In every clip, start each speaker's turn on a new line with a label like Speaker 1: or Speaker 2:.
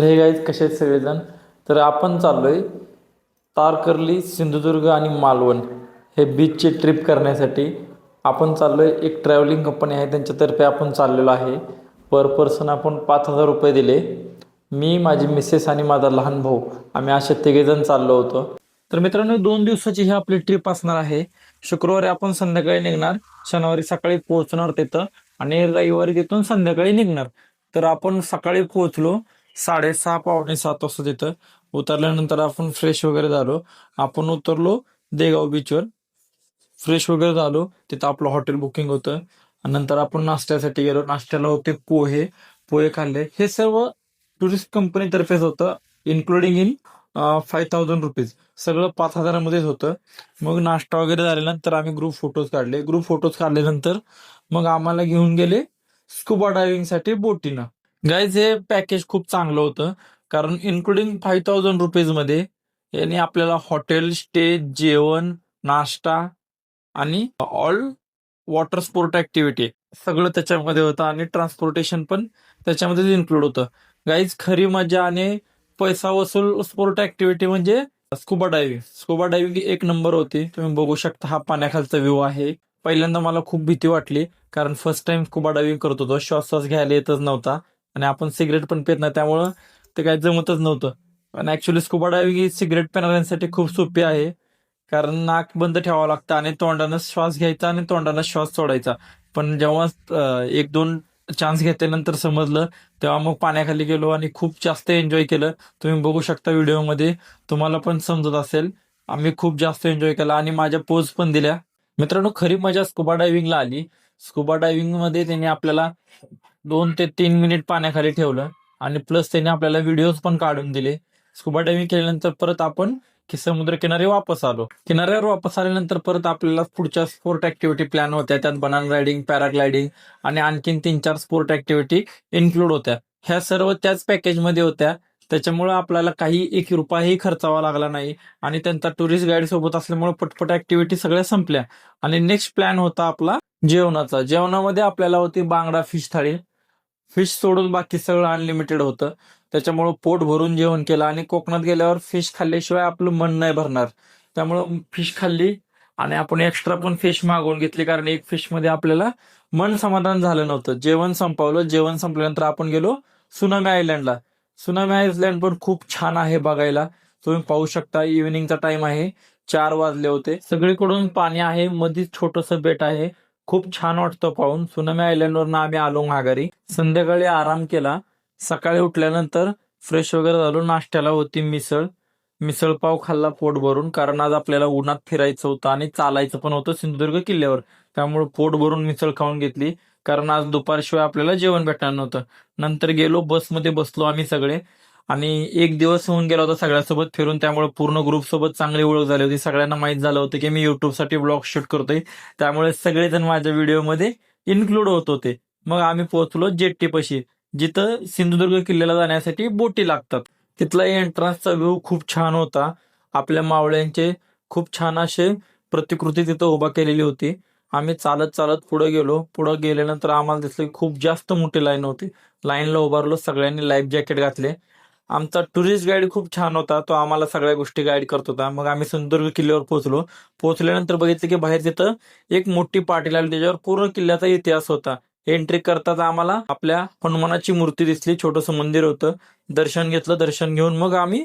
Speaker 1: तर हे गाईज कसे आहेत सगळेजण? तर आपण चाललोय तारकर्ली सिंधुदुर्ग आणि मालवण हे बीचची ट्रिप करण्यासाठी. आपण चाललोय एक ट्रॅव्हलिंग कंपनी आहे त्यांच्यातर्फे आपण चाललेलो आहे. पर पर्सन आपण पाच हजार रुपये दिले. मी माझी मिसेस आणि माझा लहान भाऊ आम्ही असे तिघेजण चाललो होतो. तर मित्रांनो दोन दिवसाची ही आपली ट्रिप असणार आहे. शुक्रवारी आपण संध्याकाळी निघणार. शनिवारी सकाळी पोहोचणार तिथं आणि रविवारी तिथून संध्याकाळी निघणार. तर आपण सकाळी पोहोचलो. साडेसहा पावणे सात वाजता तिथं उतरल्यानंतर आपण फ्रेश वगैरे झालो. आपण उतरलो देगाव बीचवर फ्रेश वगैरे झालो. तिथं आपलं हॉटेल बुकिंग होतं. नंतर आपण नाश्त्यासाठी गेलो. नाश्त्याला होते पोहे पोहे खाल्ले. हे सर्व टुरिस्ट कंपनीतर्फेच होतं including in five thousand rupees सगळं पाच हजारामध्येच होतं. मग नाश्ता वगैरे झाल्यानंतर आम्ही ग्रुप फोटोज काढले. ग्रुप फोटोज काढल्यानंतर मग आम्हाला घेऊन गेले स्कुबा डायव्हिंगसाठी बोटीनं. गाईज हे पॅकेज खूप चांगलं होतं. कारण इन्क्लुडिंग फाईव्ह थाउजंड रुपीजमध्ये याने आपल्याला हॉटेल स्टे जेवण नाश्ता आणि ऑल वॉटर स्पोर्ट ऍक्टिव्हिटी सगळं त्याच्यामध्ये होतं आणि ट्रान्सपोर्टेशन पण त्याच्यामध्ये इन्क्लूड होतं. गाईज खरी मजा आणि पैसा वसूल स्पोर्ट ऍक्टिव्हिटी म्हणजे स्कुबा डायव्हिंग स्कुबा डायव्हिंग एक नंबर होती. तुम्ही बघू शकता हा पाण्याखालचा व्ह्यू आहे. पहिल्यांदा मला खूप भीती वाटली कारण फर्स्ट टाइम स्कुबा डायव्हिंग करत होतो. श्वास श्वास घ्यायला येतच नव्हता. आणि आपण सिगरेट पण पित नाही त्यामुळं ते काही जमतच नव्हतं. पण ऍक्च्युली स्कुबा डायव्हिंग ही सिगरेट पिणाऱ्यांसाठी खूप सोपी आहे. कारण नाक बंद ठेवावं लागतं आणि तोंडानं श्वास घ्यायचा आणि तोंडानं श्वास सोडायचा. पण जेव्हा एक दोन चान्स घेतल्यानंतर समजलं तेव्हा मग पाण्याखाली गेलो आणि खूप जास्त एन्जॉय केलं. तुम्ही बघू शकता व्हिडिओमध्ये तुम्हाला पण समजत असेल आम्ही खूप जास्त एन्जॉय केला आणि माझ्या पोज पण दिल्या. मित्रांनो खरी मजा स्कुबा डायव्हिंगला आली. स्कुबा डायव्हिंगमध्ये त्यांनी आपल्याला दोन ते तीन मिनिट पाण्याखाली ठेवलं आणि प्लस त्यांनी आपल्याला व्हिडिओज पण काढून दिले. स्कुबा डायव्हिंग केल्यानंतर परत आपण की समुद्र किनारे वापस आलो. किनाऱ्यावर वापस आल्यानंतर परत आपल्याला पुढच्या स्पोर्ट ऍक्टिव्हिटी प्लॅन होत्या. त्यात बनान रायडिंग पॅराग्लायडिंग आणि आणखीन तीन चार स्पोर्ट ऍक्टिव्हिटी इन्क्लूड होत्या. ह्या सर्व त्याच पॅकेजमध्ये होत्या. त्याच्यामुळे आपल्याला काही एक रुपयाही खर्चावा लागला नाही आणि त्यांचा टुरिस्ट गाईड सोबत असल्यामुळे पटपट ऍक्टिव्हिटी सगळ्या संपल्या. आणि नेक्स्ट प्लॅन होता आपला जेवणाचा. जेवणामध्ये आपल्याला होती बांगडा फिश थाळी. फिश सोडून बाकी सगळं अनलिमिटेड होतं. त्याच्यामुळं पोट भरून जेवण केलं आणि कोकणात गेल्यावर फिश खाल्ल्याशिवाय आपलं मन नाही भरणार. त्यामुळं फिश खाल्ली आणि आपण एक्स्ट्रा पण फिश मागवून घेतली कारण एक फिशमध्ये आपल्याला मन समाधान झालं नव्हतं. जेवण संपवलं. जेवण संपल्यानंतर आपण गेलो सुनामी आयलंडला. सुनामी आयलंड पण खूप छान आहे बघायला. तुम्ही पाहू शकता इव्हिनिंगचा टाइम आहे. चार वाजले होते. सगळीकडून पाणी आहे. मध्येच छोटस बेट आहे. खूप छान वाटतं पाहून. सुनामी आयलंडवरनं आम्ही आलो माघारी. संध्याकाळी आराम केला. सकाळी उठल्यानंतर फ्रेश वगैरे झालो. नाश्त्याला होती मिसळ. मिसळ पाव खाल्ला पोट भरून. कारण आज आपल्याला उन्हात फिरायचं होतं आणि चालायचं पण होतं सिंधुदुर्ग किल्ल्यावर. त्यामुळे पोट भरून मिसळ खाऊन घेतली. कारण आज दुपारशिवाय आपल्याला जेवण भेटणार नव्हतं. नंतर गेलो बसमध्ये बसलो आम्ही सगळे. आणि एक दिवस होऊन गेला होता सगळ्यांसोबत फिरून त्यामुळे पूर्ण ग्रुप सोबत चांगली ओळख झाली होती. सगळ्यांना माहीत झालं होतं की मी युट्यूबसाठी ब्लॉग शूट करतोय. त्यामुळे सगळेजण माझ्या व्हिडिओमध्ये इन्क्लूड होत होते. मग आम्ही पोहोचलो जेट्टीपाशी जिथं सिंधुदुर्ग किल्ल्याला जाण्यासाठी बोटी लागतात. तिथला एंट्रन्सचा व्ह्यू खूप छान होता. आपल्या मावळ्यांचे खूप छान असे प्रतिकृती तिथं उभा केलेली होती. आम्ही चालत चालत पुढे गेलो. पुढे गेल्यानंतर आम्हाला दिसलं की खूप जास्त मोठी लाईन होती. लाईनला उभारलो सगळ्यांनी लाईफ जॅकेट घातले. आमचा टुरिस्ट गाईड खूप छान होता. तो आम्हाला सगळ्या गोष्टी गाईड करत होता. मग आम्ही सिंधुदुर्ग किल्ल्यावर पोहोचलो. पोहोचल्यानंतर बघितलं की बाहेर तिथं एक मोठी पाटील आली. त्याच्यावर पूर्ण किल्ल्याचा इतिहास होता. एंट्री करताच आम्हाला आपल्या हनुमानाची मूर्ती दिसली. छोटंसं मंदिर होतं. दर्शन घेतलं. दर्शन घेऊन मग आम्ही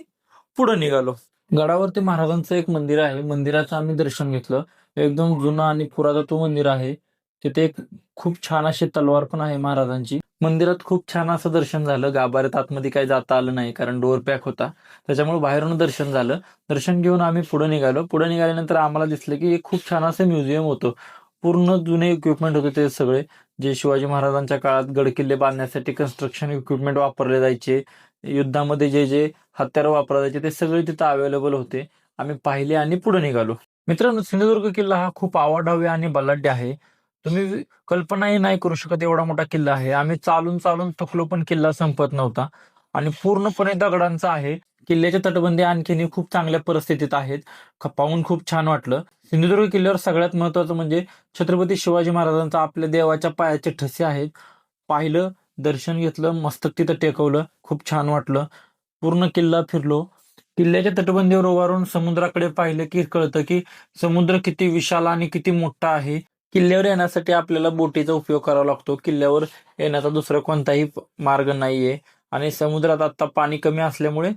Speaker 1: पुढे निघालो. गडावरती महाराजांचं एक मंदिर आहे. मंदिराचं आम्ही दर्शन घेतलं. एकदम जुनं आणि पुरातत्व मंदिर आहे. तिथे एक खूप छान अशी तलवार पण आहे महाराजांची. मंदिरात खूप छान असं दर्शन झालं. गाभाऱ्यात आतमध्ये काही जाता आलं नाही कारण डोअर पॅक होता. त्याच्यामुळे बाहेरून दर्शन झालं. दर्शन घेऊन आम्ही पुढे निघालो. पुढे निघाल्यानंतर आम्हाला दिसलं की एक खूप छान असं म्युझियम होतं. पूर्ण जुने इक्विपमेंट होते ते सगळे. जे शिवाजी महाराजांच्या काळात गडकिल्ले बांधण्यासाठी कन्स्ट्रक्शन इक्विपमेंट वापरले जायचे. युद्धामध्ये जे जे हत्यारं वापरले जायचे ते सगळे तिथं अवेलेबल होते. आम्ही पाहिले आणि पुढे निघालो. मित्रांनो सिंधुदुर्ग किल्ला हा खूप आवडावे आणि बलाढ्य आहे. तुम्ही कल्पनाही नाही करू शकत एवढा मोठा किल्ला आहे. आम्ही चालून चालून थकलो पण किल्ला संपत नव्हता. आणि पूर्णपणे दगडांचा आहे. किल्ल्याच्या तटबंदी आणखीनही खूप चांगल्या परिस्थितीत आहेत. पाहून खूप छान वाटलं. सिंधुदुर्ग किल्ल्यावर सगळ्यात महत्वाचं म्हणजे छत्रपती शिवाजी महाराजांचा आपल्या देवाच्या पायाचे ठसे आहेत. पाहिलं दर्शन घेतलं मस्तक तिथं टेकवलं खूप छान वाटलं. पूर्ण किल्ला फिरलो. किल्ल्याच्या तटबंदीवर उभारून समुद्राकडे पाहिलं की कळतं की समुद्र किती विशाल आणि किती मोठा आहे. किल्ल्यावर येण्यासाठी आपल्याला बोटीचा उपयोग करावा लागतो. किल्ल्यावर येण्याचा दुसरा कोणताही मार्ग नाहीये. आणि समुद्रात आता पाणी कमी असल्यामुळे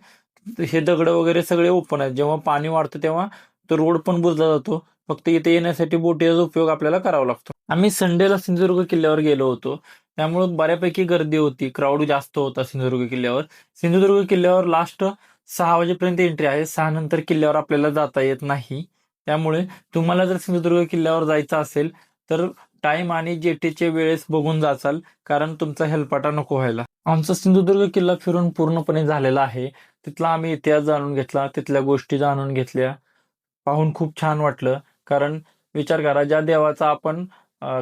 Speaker 1: हे दगड वगैरे सगळे ओपन आहेत. जेव्हा पाणी वाढतं तेव्हा तो रोड पण बुजला जातो. फक्त इथे येण्यासाठी बोटीचा उपयोग आपल्याला करावा लागतो. आम्ही संडेला सिंधुदुर्ग किल्ल्यावर गेलो होतो. त्यामुळे बऱ्यापैकी गर्दी होती. क्राऊड जास्त होता सिंधुदुर्ग किल्ल्यावर. सिंधुदुर्ग किल्ल्यावर लास्ट सहा वाजेपर्यंत एंट्री आहे. सहा नंतर किल्ल्यावर आपल्याला जाता येत नाही. त्यामुळे तुम्हाला जर सिंधुदुर्ग किल्ल्यावर जायचं असेल तर टाइम आणि जेटीच्या वेळेस बघून जाचाल कारण तुमचा हेलपाटा नको व्हायला. आमचा सिंधुदुर्ग किल्ला फिरून पूर्णपणे झालेला आहे. तिथला आम्ही इतिहास जाणून घेतला तिथल्या गोष्टी जाणून घेतल्या. पाहून खूप छान वाटलं कारण विचार करा ज्या देवाचा आपण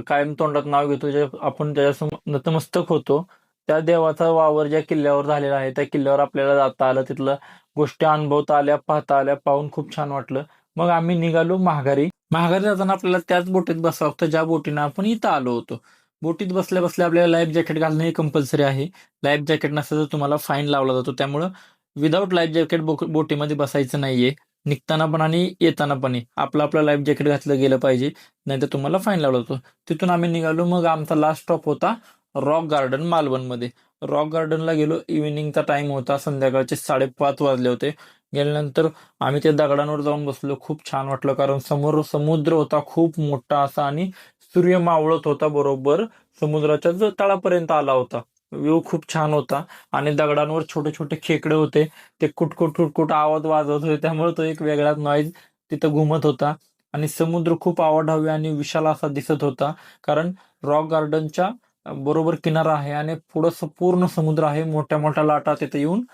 Speaker 1: कायम तोंडात नाव घेतो जे आपण त्याच्यासमोर नतमस्तक होतो त्या देवाचा वावर ज्या किल्ल्यावर झालेला आहे त्या किल्ल्यावर आपल्याला जाता आलं तिथलं गोष्टी अनुभवता आल्या पाहता आल्या पाहून खूप छान वाटलं. मग आम्ही निघालो महागारी. महागारी जाताना आपल्याला त्याच बोटीत बसावं लागतं ज्या बोटीनं आपण इथं आलो होतो. बोटीत बसल्या बसल्या आपल्याला लाईफ जॅकेट घालणं हे कंपल्सरी आहे. लाईफ जॅकेट नसेल तर तुम्हाला फाईन लावला जातो. त्यामुळं विदाऊट लाईफ जॅकेट बोटीमध्ये बसायचं नाहीये. निघताना पण आणि येताना पण आपलं आपलं लाईफ जॅकेट घातलं गेलं पाहिजे नाहीतर तुम्हाला फाईन लावला जातो. तिथून आम्ही निघालो मग आमचा लास्ट स्टॉप होता रॉक गार्डन मालवणमध्ये. रॉक गार्डनला गेलो. इव्हिनिंगचा टाइम होता. संध्याकाळचे साडेपाच वाजले होते. गेल्यानंतर आम्ही त्या दगडांवर जाऊन बसलो. खूप छान वाटलं कारण समोर समुद्र होता खूप मोठा असा आणि सूर्य मावळत होता बरोबर. समुद्राच्या तळापर्यंत आला होता. व्ह्यू खूप छान होता आणि दगडांवर छोटे छोटे खेकडे होते. ते कुटकुट कुटकुट आवाज वाजवत होते त्यामुळे तो एक वेगळाच नॉईज तिथं घुमत होता. आणि समुद्र खूप आवडावे आणि विशाल असा दिसत होता कारण रॉक गार्डनच्या बरोबर किनारा आहे आणि पुढं पूर्ण समुद्र आहे. मोठ्या मोठ्या लाटा तिथे येऊन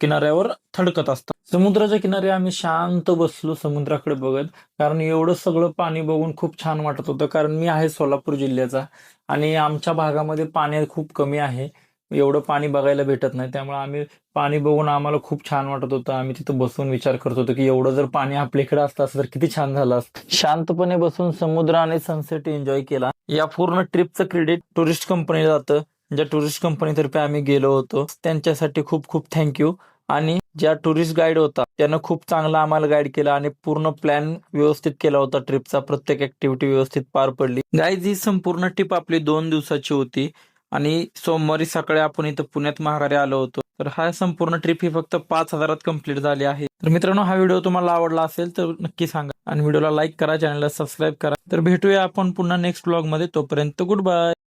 Speaker 1: किनाऱ्यावर थडकत असतात. समुद्राच्या किनारी आम्ही शांत बसलो समुद्राकडे बघत. कारण एवढं सगळं पाणी बघून खूप छान वाटत होतं. कारण मी आहे सोलापूर जिल्ह्याचा आणि आमच्या भागामध्ये पाणी खूप कमी आहे. एवढं पाणी बघायला भेटत नाही. त्यामुळे आम्ही पाणी बघून आम्हाला खूप छान वाटत होतं. आम्ही तिथं बसून विचार करत होतो की एवढं जर पाणी आपल्याकडे असतं असं तर किती छान झालं असतं. शांतपणे बसून समुद्र आणि सनसेट एन्जॉय केला. या पूर्ण ट्रिपचं क्रेडिट टुरिस्ट कंपनीला जातं. ज्या टुरिस्ट कंपनीतर्फे आम्ही गेलो होतो. त्यांच्यासाठी खूप खूप थँक्यू आणि ज्या टुरिस्ट गाईड होता त्यानं खूप चांगला आम्हाला गाईड केला आणि पूर्ण प्लॅन व्यवस्थित केला होता ट्रिपचा प्रत्येक ऍक्टिव्हिटी व्यवस्थित पार पडली. गाईज ही संपूर्ण ट्रिप आपली दोन दिवसाची होती आणि सोमवारी सकाळी आपण इथं पुण्यात महागारी आलो होतो. तर हा संपूर्ण ट्रिप ही फक्त पाच हजारात कंप्लीट झाली आहे. तर मित्रांनो हा व्हिडिओ तुम्हाला आवडला असेल तर नक्की सांगा. आणि व्हिडिओला लाईक करा चॅनलला सबस्क्राईब करा. तर भेटूया आपण पुन्हा नेक्स्ट ब्लॉगमध्ये. तोपर्यंत गुड बाय